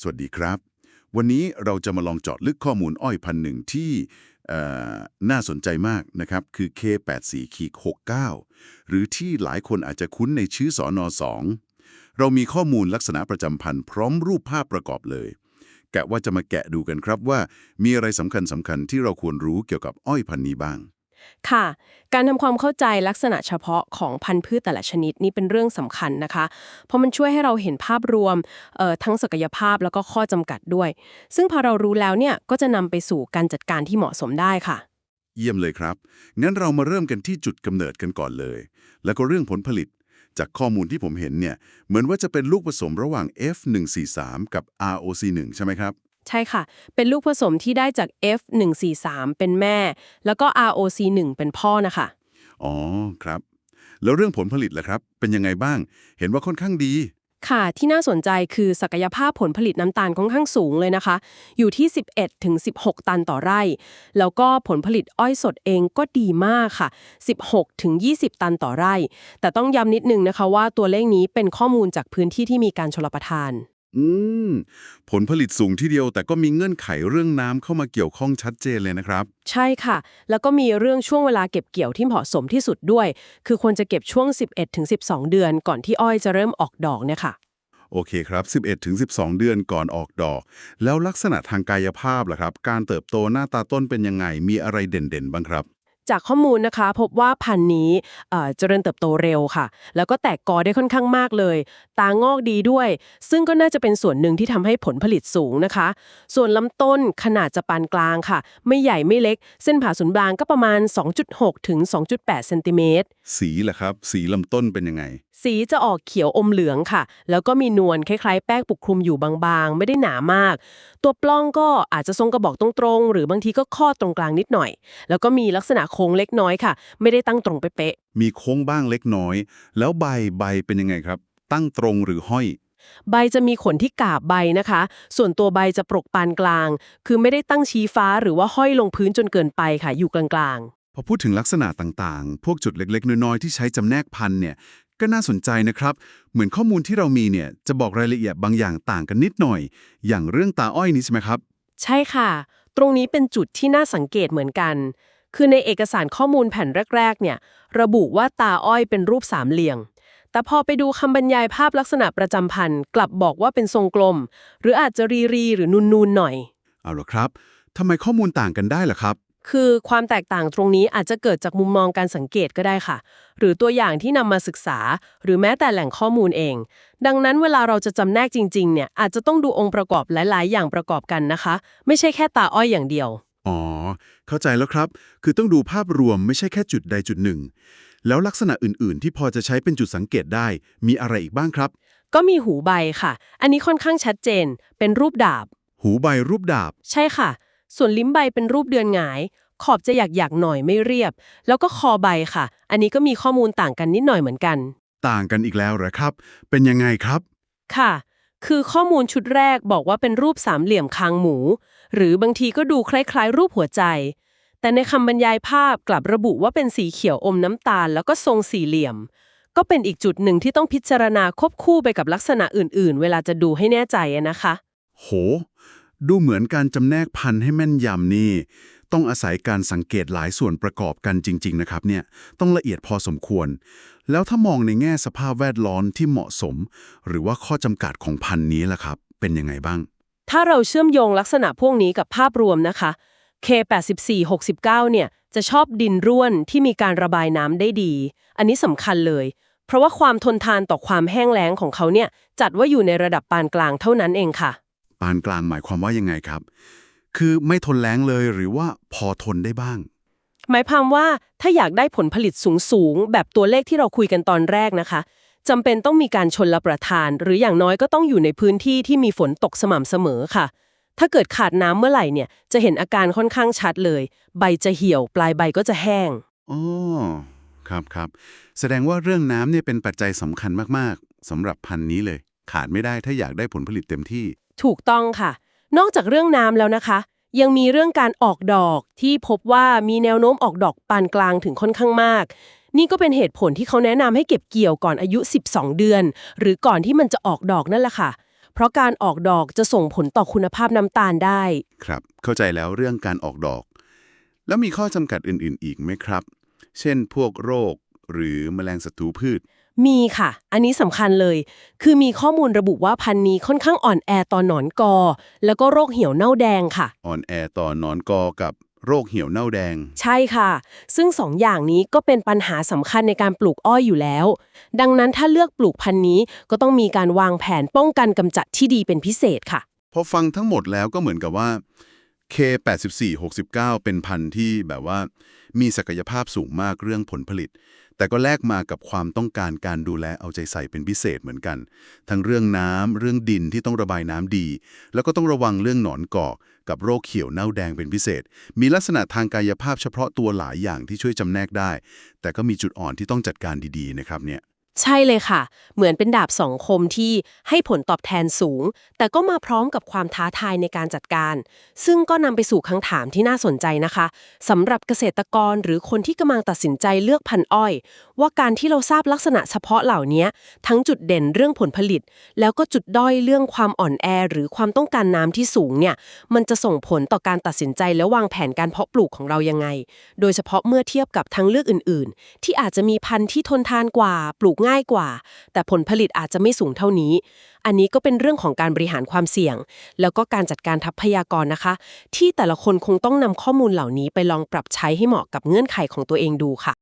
สวัสดีครับ วันนี้เราจะมาลองเจาะลึกข้อมูลอ้อยพันหนึ่งที่น่าสนใจมากนะครับ คือ K84 69 หรือที่หลายคนอาจจะคุ้นในชื่อสอนอ2เรามีข้อมูลลักษณะประจำพันธุ์พร้อมรูปภาพประกอบเลย แกะว่าจะมาแกะดูกันครับว่ามีอะไรสำคัญสำคัญที่เราควรรู้เกี่ยวกับอ้อยพันธุ์นี้บ้าง ค่ะ การทำความเข้าใจลักษณะเฉพาะของพันธุ์พืชแต่ละชนิดนี่เป็นเรื่องสำคัญนะคะ เพราะมันช่วยให้เราเห็นภาพรวมทั้งศักยภาพแล้วก็ข้อจำกัดด้วย ซึ่งพอเรารู้แล้วเนี่ยก็จะนำไปสู่การจัดการที่เหมาะสมได้ค่ะ เยี่ยมเลยครับ งั้นเรามาเริ่มกันที่จุดกำเนิดกันก่อนเลย แล้วก็เรื่องผลผลิต จากข้อมูลที่ผมเห็นเนี่ยเหมือนว่าจะเป็นลูกผสมระหว่าง F143 กับ ROC1 ใช่ไหมครับ ใช่ค่ะ เป็นลูกผสมที่ได้จาก F143 เป็นแม่ แล้วก็ ROC1 เป็นพ่อนะคะ อ๋อครับ แล้วเรื่องผลผลิตล่ะครับ เป็นยังไงบ้าง เห็นว่าค่อนข้างดี ค่ะ ที่น่าสนใจคือศักยภาพผลผลิตน้ำตาลค่อนข้างสูงเลยนะคะ อยู่ที่ 11ถึง16 ตันต่อไร่ แล้วก็ผลผลิตอ้อยสดเองก็ดีมากค่ะ 16ถึง20 ตันต่อไร่ แต่ต้องย้ำนิดนึงนะคะว่าตัวเลขนี้เป็นข้อมูลจากพื้นที่ที่มีการชลประทาน อืม ผลผลิตสูงทีเดียว แต่ก็มีเงื่อนไขเรื่องน้ำเข้ามาเกี่ยวข้องชัดเจนเลยนะครับ ใช่ค่ะ แล้วก็มีเรื่องช่วงเวลาเก็บเกี่ยวที่เหมาะสมที่สุดด้วย คือควรจะเก็บช่วง 11ถึง12 เดือนก่อนที่อ้อยจะเริ่มออกดอกเนี่ยค่ะ โอเคครับ 11ถึง12 เดือนก่อนออกดอก แล้วลักษณะทางกายภาพล่ะครับ การเติบโตหน้าตาต้นเป็นยังไง มีอะไรเด่นๆ บ้างครับ จากข้อมูลนะคะพบว่าพันธุ์นี้เจริญเติบโตเร็วค่ะ แล้วก็แตกกอได้ค่อนข้างมากเลย ตางอกดีด้วย ซึ่งก็น่าจะเป็นส่วนหนึ่งที่ทำให้ผลผลิตสูงนะคะ ส่วนลำต้นขนาดจะปานกลางค่ะ ไม่ใหญ่ไม่เล็ก เส้นผ่าศูนย์กลางก็ประมาณ 2.6 ถึง 2.8 เซนติเมตร สีล่ะครับ สีลำต้นเป็นยังไง สีจะออกเขียวอมเหลืองค่ะ แล้วก็มีนวลคล้ายๆ แป้งปกคลุมอยู่บางๆ ไม่ได้หนามาก ตัวปล้องก็อาจจะทรงกระบอกตรงๆ หรือบางทีก็ข้อตรงกลางนิดหน่อย แล้วก็มีลักษณะโค้งเล็กน้อยค่ะ ไม่ได้ตั้งตรงเป๊ะมีโค้งบ้างเล็กน้อย แล้วใบใบเป็นยังไงครับ ตั้งตรงหรือห้อยๆใบจะมีขนที่กาบใบนะคะ ส่วนตัวใบจะปรกปานกลาง คือไม่ได้ตั้งชี้ฟ้าหรือว่าห้อยลงพื้นจนเกินไปค่ะ อยู่กลางๆ พอพูดถึงลักษณะต่างๆ พวกจุดเล็กๆ น้อยๆ ที่ใช้จำแนกพันธุ์เนี่ย ก็น่าสนใจนะครับ เหมือนข้อมูลที่เรามีเนี่ยจะบอกรายละเอียดบางอย่างต่างกันนิดหน่อย อย่างเรื่องตาอ้อยนี้ใช่ไหมครับ ใช่ค่ะ ตรงนี้เป็นจุดที่น่าสังเกตเหมือนกัน คือในเอกสารข้อมูลแผ่นแรก ๆ เนี่ย ระบุว่าตาอ้อยเป็นรูปสามเหลี่ยม แต่พอไปดูคำบรรยายภาพลักษณะประจำพันธุ์กลับบอกว่าเป็นทรงกลม หรืออาจจะรีรีๆหรือนูนๆหน่อย เอาละครับทำไมข้อมูลต่างกันได้ล่ะครับ คือความแตกต่างตรงนี้อาจจะเกิดจากมุมมองการสังเกตก็ได้ค่ะ หรือตัวอย่างที่นำมาศึกษา หรือแม้แต่แหล่งข้อมูลเอง ดังนั้นเวลาเราจะจำแนกจริง ๆ เนี่ย อาจจะต้องดูองค์ประกอบหลาย ๆ อย่างประกอบกันนะคะ ไม่ใช่แค่ตาอ้อยอย่างเดียว อ๋อ เข้าใจแล้วครับ คือต้องดูภาพรวมไม่ใช่แค่จุดใดจุดหนึ่ง แล้วลักษณะอื่น ๆ ที่พอจะใช้เป็นจุดสังเกตได้ มีอะไรอีกบ้างครับ ก็มีหูใบค่ะ อันนี้ค่อนข้างชัดเจน เป็นรูปดาบ หูใบรูปดาบ ใช่ค่ะ ส่วนลิ้มใบเป็นรูปเดือนหงาย ขอบจะหยักหยักๆหน่อยไม่เรียบ แล้วก็คอใบค่ะ อันนี้ก็มีข้อมูลต่างกันนิดหน่อยเหมือนกัน ต่างกันอีกแล้วเหรอครับ เป็นยังไงครับ ค่ะ คือข้อมูลชุดแรกบอกว่าเป็นรูปสามเหลี่ยมคางหมู หรือบางทีก็ดูคล้ายๆ รูปหัวใจ แต่ในคำบรรยายภาพกลับระบุว่าเป็นสีเขียวอมน้ำตาล แล้วก็ทรงสี่เหลี่ยม ก็เป็นอีกจุดหนึ่งที่ต้องพิจารณาควบคู่ไปกับลักษณะอื่น ๆ เวลาจะดูให้แน่ใจอะนะคะ โห ดูเหมือนการจำแนกพันธุ์ให้แม่นยำนี่ ต้องอาศัยการสังเกตหลายส่วนประกอบกันจริง ๆ นะครับเนี่ยต้องละเอียดพอสมควร แล้วถ้ามองในแง่สภาพแวดล้อมที่เหมาะสม หรือว่าข้อจำกัดของพันธุ์นี้ล่ะครับ เป็นยังไงบ้าง ถ้าเราเชื่อมโยงลักษณะพวกนี้กับภาพรวมนะคะ K8469 เนี่ยจะชอบดินร่วนที่มีการระบายน้ำได้ดี อันนี้สำคัญเลย เพราะว่าความทนทานต่อความแห้งแล้งของเขาเนี่ยจัดว่าอยู่ในระดับปานกลางเท่านั้นเองค่ะ ปานกลางหมายความว่ายังไงครับ คือไม่ทนแล้งเลยหรือว่าพอทนได้บ้าง หมายความว่าถ้าอยากได้ผลผลิตสูงๆ แบบตัวเลขที่เราคุยกันตอนแรกนะคะจำเป็นต้องมีการชนละประทาน หรืออย่างน้อยก็ต้องอยู่ในพื้นที่ที่มีฝนตกสม่ำเสมอค่ะ ถ้าเกิดขาดน้ำเมื่อไหร่เนี่ยจะเห็นอาการค่อนข้างชัดเลย ใบจะเหี่ยว ปลายใบก็จะแห้งอ๋อครับครับแสดงว่าเรื่องน้ำเนี่ยเป็นปัจจัยสำคัญมากๆสำหรับพันธุ์นี้เลย ขาดไม่ได้ถ้าอยากได้ผลผลิตเต็มที่ ถูกต้องค่ะ นอกจากเรื่องน้ำแล้วนะคะ ยังมีเรื่องการออกดอกที่พบว่ามีแนวโน้มออกดอกปานกลางถึงค่อนข้างมาก นี่ก็เป็นเหตุผลที่เขาแนะนำให้เก็บเกี่ยวก่อนอายุ 12 เดือน หรือก่อนที่มันจะออกดอกนั่นแหละค่ะ เพราะการออกดอกจะส่งผลต่อคุณภาพน้ำตาลได้ ครับ เข้าใจแล้วเรื่องการออกดอก แล้วมีข้อจำกัดอื่น ๆ อีกไหมครับ เช่น พวกโรคหรือแมลงศัตรูพืช มีค่ะ อันนี้สำคัญเลย คือมีข้อมูลระบุว่าพันธุ์นี้ค่อนข้างอ่อนแอต่อหนอนกอ แล้วก็โรคเหี่ยวเน่าแดงค่ะ อ่อนแอต่อหนอนกอกับโรคเหี่ยวเน่าแดง ใช่ค่ะ ซึ่งสองอย่างนี้ก็เป็นปัญหาสำคัญในการปลูกอ้อยอยู่แล้ว ดังนั้นถ้าเลือกปลูกพันธุ์นี้ก็ต้องมีการวางแผนป้องกันกำจัดที่ดีเป็นพิเศษค่ะ พอฟังทั้งหมดแล้วก็เหมือนกับว่า K8469 เป็นพันธุ์ที่แบบว่ามีศักยภาพสูงมากเรื่องผลผลิต แต่ก็แลกมากับความต้องการการดูแลเอาใจใส่เป็นพิเศษเหมือนกัน ทั้งเรื่องน้ำเรื่องดินที่ต้องระบายน้ำดี แล้วก็ต้องระวังเรื่องหนอนกอกกับโรคเขียวเน่าแดงเป็นพิเศษ มีลักษณะทางกายภาพเฉพาะตัวหลายอย่างที่ช่วยจำแนกได้ แต่ก็มีจุดอ่อนที่ต้องจัดการดีๆนะครับเนี่ย ใช่เลยค่ะ เหมือนเป็นดาบสองคมที่ให้ผลตอบแทนสูง แต่ก็มาพร้อมกับความท้าทายในการจัดการ ซึ่งก็นำไปสู่คำถามที่น่าสนใจนะคะสำหรับเกษตรกรหรือคนที่กำลังตัดสินใจเลือกพันธุ์อ้อย ว่าการที่เราทราบลักษณะเฉพาะเหล่านี้ ทั้งจุดเด่นเรื่องผลผลิต แล้วก็จุดด้อยเรื่องความอ่อนแอ หรือความต้องการน้ำที่สูงเนี่ยมันจะส่งผลต่อการตัดสินใจและวางแผนการเพาะปลูกของเรายังไง โดยเฉพาะเมื่อเทียบกับทางเลือกอื่น ๆ ที่อาจจะมีพันธุ์ที่ทนทานกว่าปลูกง่ายกว่า แต่ผลผลิตอาจจะไม่สูงเท่านี้ อันนี้ก็เป็นเรื่องของการบริหารความเสี่ยง แล้วก็การจัดการทัพยากรนะคะ ที่แต่ละคนคงต้องนำข้อมูลเหล่านี้ไปลองปรับใช้ให้เหมาะกับเงื่อนไขของตัวเองดูค่ะ